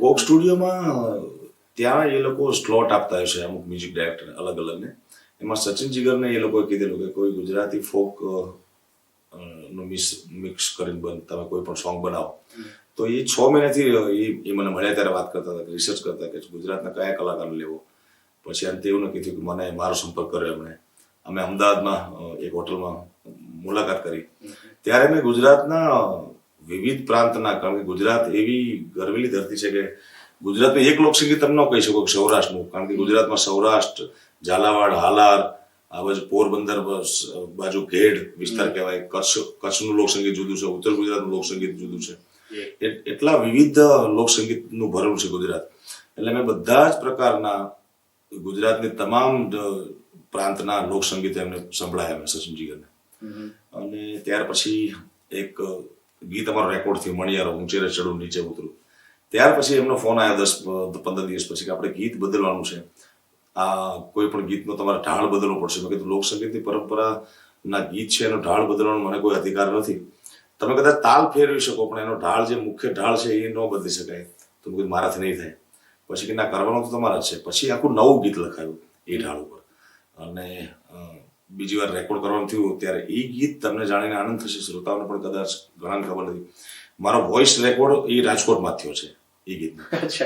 કોક સ્ટુડિયોમાં ત્યાં એ લોકો સ્લોટ આપતા છે અમુક મ્યુઝિક ડાયરેક્ટર અલગ અલગને એમાં સચિન જીગરને એ લોકોએ કીધેલું કે કોઈ ગુજરાતી ફોકનું મિક્સ મિક્સ કરીને બન તમે કોઈ પણ સોંગ બનાવો. તો એ છ મહિનાથી એ મને મળ્યા ત્યારે વાત કરતા હતા રિસર્ચ કરતા કે ગુજરાતના કયા કલાકારને લેવો. પછી અંતે એવું નક્કી થયું કે મને મારો સંપર્ક કર્યો એમણે. અમે અમદાવાદમાં એક હોટલમાં મુલાકાત કરી. ત્યારે મેં ગુજરાતના વિવિધ પ્રાંતના કારણ કે ગુજરાત એવી ગરવેલી ધરતી છે કે ગુજરાતમાં એક લોકસંગીત તમે ન કહી શકો સૌરાષ્ટ્રનું. કારણ કે ગુજરાતમાં સૌરાષ્ટ્ર ઝાલાવાડ હાલાર આ બાજુ પોરબંદર બાજુ ઘેડ વિસ્તાર કહેવાય. કચ્છ કચ્છનું લોકસંગીત જુદું છે ઉત્તર ગુજરાતનું લોકસંગીત જુદું છે. એટલા વિવિધ લોકસંગીતનું ભરેલું છે ગુજરાત. એટલે મેં બધા જ પ્રકારના ગુજરાતની તમામ પ્રાંતના લોકસંગીત એમને સંભળાયા મેં સચિન જીગરને અને ત્યાર પછી એક ગીત અમારો રેકોર્ડ થયું, મણિયારો ઊંચે ચડું નીચે ઉતરું. ત્યાર પછી એમનો ફોન આવ્યો દસ પંદર દિવસ પછી કે આપણે ગીત બદલવાનું છે. આ કોઈ પણ ગીતનો તમારે ઢાળ બદલવો પડશે. મેં કીધું, લોકસંગીતની પરંપરાના ગીત છે, એનો ઢાળ બદલવાનો મને કોઈ અધિકાર નથી. તમે કદાચ તાલ ફેરવી શકો, પણ એનો ઢાળ જે મુખ્ય ઢાળ છે એ ન બદલી શકાય. તો મેં કીધું, મારાથી નહીં થાય. પછી કે, ના, કરવાનું તો તમારા જ છે. પછી આખું નવું ગીત લખાયું એ ઢાળ ઉપર. અને બીજી વાર રેકોર્ડ કરવાનું થયું ત્યારે એ ગીત તમને જાણીને આનંદ થશે, શ્રોતાઓને પણ કદાચ ઘણાને ખબર નથી. મારો વોઇસ રેકોર્ડ એ રાજકોટમાં થયો છે, એ અચ્છા.